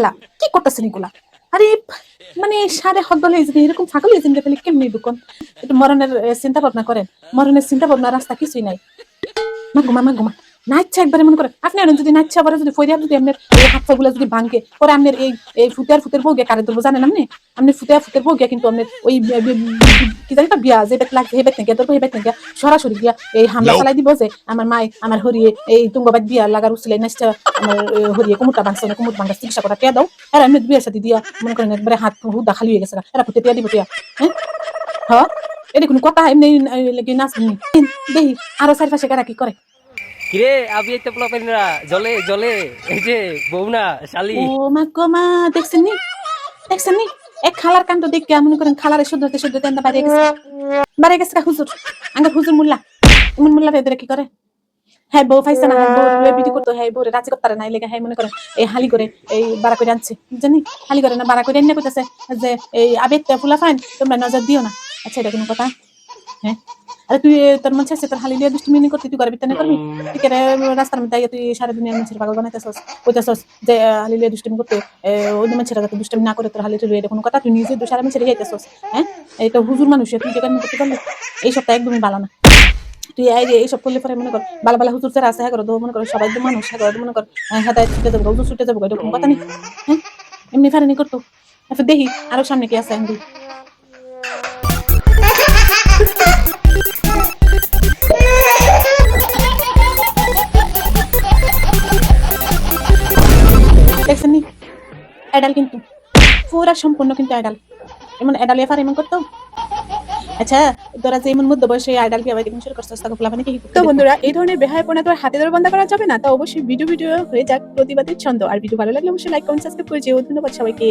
খেলা? কি করতেছেন এগুলা? আরে মানে সারে হক দলে যদি এরকম ছাগল এজেন্ট ফেলে কেমনি ঢুকুন? একটু মরণের চিন্তা ভাবনা করেন। মরণের চিন্তা ভাবনা রাস্তা কিছুই নাই। মা, ঘুমা মা, ঘুমা। নাচছে একবারে মনে করেন আপনি আনেন যদি নাচছে আবার যদি ফরিয়া যদি আপনার এই হাত পাগুলো যদি ভাঙে পরে আপনার এই এই ফুতের ফুতের বউকে কারে ধরবো জানেন আপনি? আপনি ফুতের ফুতের বউকে কিন্তু আপনার ওই কি জানি বিয়া যে বেত লাগছে হেবেত নাকি ধরবো হেবেত নাকি সরাসরি গিয়া এই হামলা চালাই দিব যে আমার মাই আমার হরিয়ে এই তুঙ্গবাদ বিয়া লাগার উচিলে নাচটা আমার হরিয়ে কুমুরটা ভাঙছে না কুমুর ভাঙা চিকিৎসা করা টিয়া দাও। এরা এমনি বিয়ের সাথে দিয়া মনে করেন একবারে হাত হুদা খালি হয়ে গেছে। এরা ফুটে টিয়া দিব টিয়া হ্যাঁ? হ্যাঁ এটা কোনো কথা এমনি নাচ দেখি আরও চারপাশে কারা কি করে? কিরে, আবি একটা পোলা পেনরা জলে জলে, এই যে বউনা, শালি। ও মা গো মা, দেখছেন নি? দেখছেন নি? এক খালার কাণ্ড দেখে মনে করেন খালারে শুদ্ধতে শুদ্ধতে আন্দা বাইরে গেছে। বাইরে গেছে গা হুজুর। আঙ্গার হুজুর মুল্লা। এমন মুল্লা এদের কি করে? হ্যাঁ বউ পাইছে না হ্যাঁ বউ বিধি করতো হ্যাঁ বউ রাজি করতারে না, এই লেগে হ্যাঁ মনে করেন এই হালি করে, এই বাড়া করে আনছে। জানি, হালি করে না, বাড়া করে এনে কইতাছে যে এই আবেগ ফুলা ফাইন, তোমরা নজর দিও না। আচ্ছা এটা কোনো কথা? হ্যাঁ? আরে তুই তোর মন চাইছে তোর হালি লিয়া দুষ্টুমি নি করতে তুই করবি তেনে করবি? তুই কেন রাস্তার মধ্যে তুই সারা দুনিয়ার মানুষের পাগল বানাইতেছস? কইতেছস যে হালি লিয়া দুষ্টুমি করতে অন্য মানুষের যাতে দুষ্টুমি না করে তোর হালি লিয়া কোনো কথা? তুই নিজে সারা মানুষের গাইতেছস হ্যাঁ? এটা হুজুর মানুষ তুই কেন করতে পারলি এই সপ্তাহ একদমই ভালো না। তুই এই যে এইসব করলে পরে মনে কর বালা বালা হুজুর যারা আছে হ্যাঁ করো মনে কর সবাই তো মানুষ হ্যাঁ করো মনে কর হেদায় ছুটে যাব হুজুর ছুটে যাব এটা কোনো কথা নেই হ্যাঁ? এমনি ফারানি করতো। এরপর দেখি আরও সামনে কি আছে আমি অ্যাডাল কিন্তু। পুরা সম্পূর্ণ কিন্তু অ্যাডাল এমন অ্যাডাল এফার এমন করতো? আচ্ছা তোরা যে এমন মধ্য বয়সে আইডাল বিয়ে দেখুন শুরু করছিস ফুলাফানি কি? বন্ধুরা, এই ধরনের বেহায়পনা তো হাতে ধরে বন্ধ করা যাবে না? তো অবশ্যই ভিডিও ভিডিও হয়ে যাক। প্রতিবাদের ছন্দ। আর ভিডিও ভালো লাগলে অবশ্যই লাইক কমেন্ট সাবস্ক্রাইব করে যেও। ধন্যবাদ সবাইকে।